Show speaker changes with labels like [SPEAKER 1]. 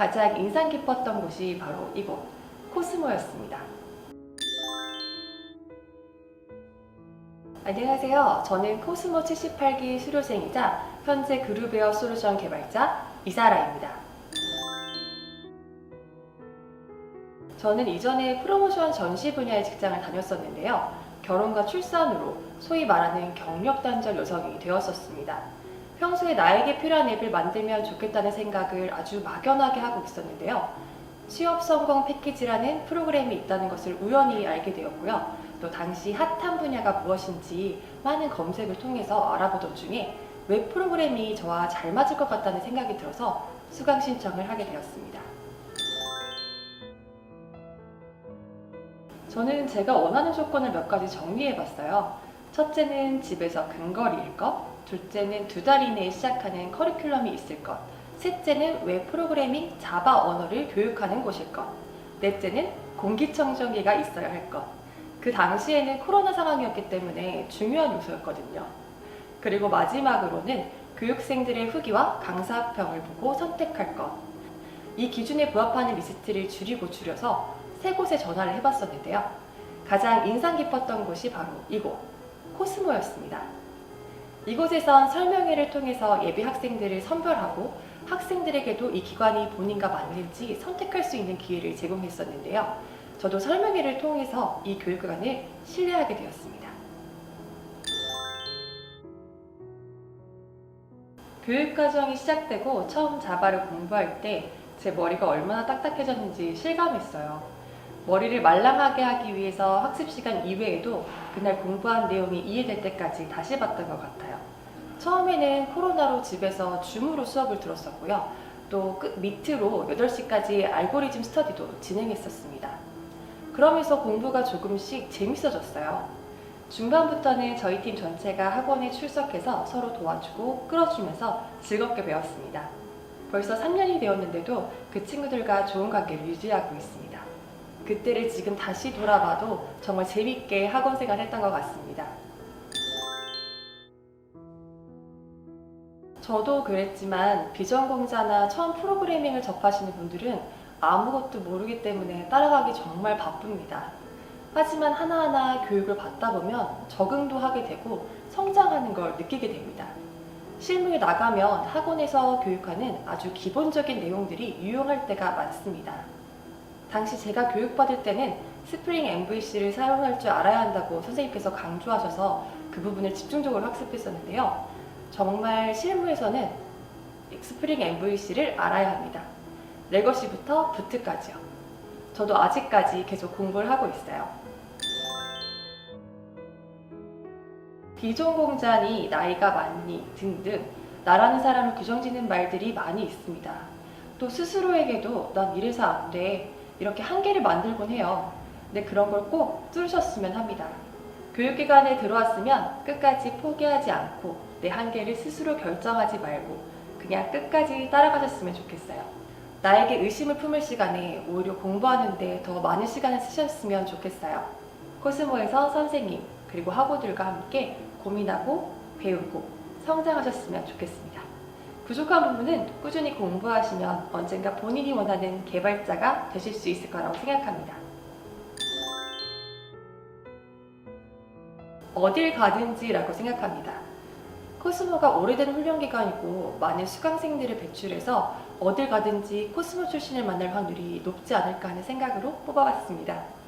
[SPEAKER 1] 가장 인상 깊었던 곳이 바로 이곳 코스모였습니다. 안녕하세요. 저는 코스모 78기 수료생이자 현재 그룹웨어 솔루션 개발자 이사라입니다. 저는 이전에 프로모션 전시 분야의 직장을 다녔었는데요. 결혼과 출산으로 소위 말하는 경력 단절 여성이 되었었습니다. 평소에 나에게 필요한 앱을 만들면 좋겠다는 생각을 아주 막연하게 하고 있었는데요. 취업 성공 패키지라는 프로그램이 있다는 것을 우연히 알게 되었고요. 또 당시 핫한 분야가 무엇인지 많은 검색을 통해서 알아보던 중에 웹 프로그램이 저와 잘 맞을 것 같다는 생각이 들어서 수강 신청을 하게 되었습니다. 저는 제가 원하는 조건을 몇 가지 정리해 봤어요. 첫째는 집에서 근거리일 것, 둘째는 두 달 이내에 시작하는 커리큘럼이 있을 것, 셋째는 웹 프로그래밍 자바 언어를 교육하는 곳일 것, 넷째는 공기청정기가 있어야 할 것. 그 당시에는 코로나 상황이었기 때문에 중요한 요소였거든요. 그리고 마지막으로는 교육생들의 후기와 강사평을 보고 선택할 것. 이 기준에 부합하는 리스트를 줄이고 줄여서 세 곳에 전화를 해봤었는데요. 가장 인상 깊었던 곳이 바로 이곳, 코스모였습니다. 이곳에선 설명회를 통해서 예비 학생들을 선별하고 학생들에게도 이 기관이 본인과 맞는지 선택할 수 있는 기회를 제공했었는데요. 저도 설명회를 통해서 이 교육기관을 신뢰하게 되었습니다. 교육과정이 시작되고 처음 자바를 공부할 때 제 머리가 얼마나 딱딱해졌는지 실감했어요. 머리를 말랑하게 하기 위해서 학습 시간 이외에도 그날 공부한 내용이 이해될 때까지 다시 봤던 것 같아요. 처음에는 코로나로 집에서 줌으로 수업을 들었었고요. 또 끝 밑으로 8시까지 알고리즘 스터디도 진행했었습니다. 그러면서 공부가 조금씩 재밌어졌어요. 중반부터는 저희 팀 전체가 학원에 출석해서 서로 도와주고 끌어주면서 즐겁게 배웠습니다. 벌써 3년이 되었는데도 그 친구들과 좋은 관계를 유지하고 있습니다. 그때를 지금 다시 돌아봐도 정말 재밌게 학원 생활 했던 것 같습니다. 저도 그랬지만 비전공자나 처음 프로그래밍을 접하시는 분들은 아무것도 모르기 때문에 따라가기 정말 바쁩니다. 하지만 하나하나 교육을 받다 보면 적응도 하게 되고 성장하는 걸 느끼게 됩니다. 실무에 나가면 학원에서 교육하는 아주 기본적인 내용들이 유용할 때가 많습니다. 당시 제가 교육받을 때는 스프링 MVC를 사용할 줄 알아야 한다고 선생님께서 강조하셔서 그 부분을 집중적으로 학습했었는데요. 정말 실무에서는 스프링 MVC를 알아야 합니다. 레거시부터 부트까지요. 저도 아직까지 계속 공부를 하고 있어요. 비전공자니 나이가 많니 등등 나라는 사람을 규정짓는 말들이 많이 있습니다. 또 스스로에게도 난 이래서 안 돼. 이렇게 한계를 만들곤 해요. 근데 그런 걸 꼭 뚫으셨으면 합니다. 교육기관에 들어왔으면 끝까지 포기하지 않고 내 한계를 스스로 결정하지 말고 그냥 끝까지 따라가셨으면 좋겠어요. 나에게 의심을 품을 시간에 오히려 공부하는데 더 많은 시간을 쓰셨으면 좋겠어요. 코스모에서 선생님 그리고 학우들과 함께 고민하고 배우고 성장하셨으면 좋겠습니다. 부족한 부분은 꾸준히 공부하시면 언젠가 본인이 원하는 개발자가 되실 수 있을 거라고 생각합니다. 어딜 가든지라고 생각합니다. 코스모가 오래된 훈련기관이고 많은 수강생들을 배출해서 어딜 가든지 코스모 출신을 만날 확률이 높지 않을까 하는 생각으로 뽑아봤습니다.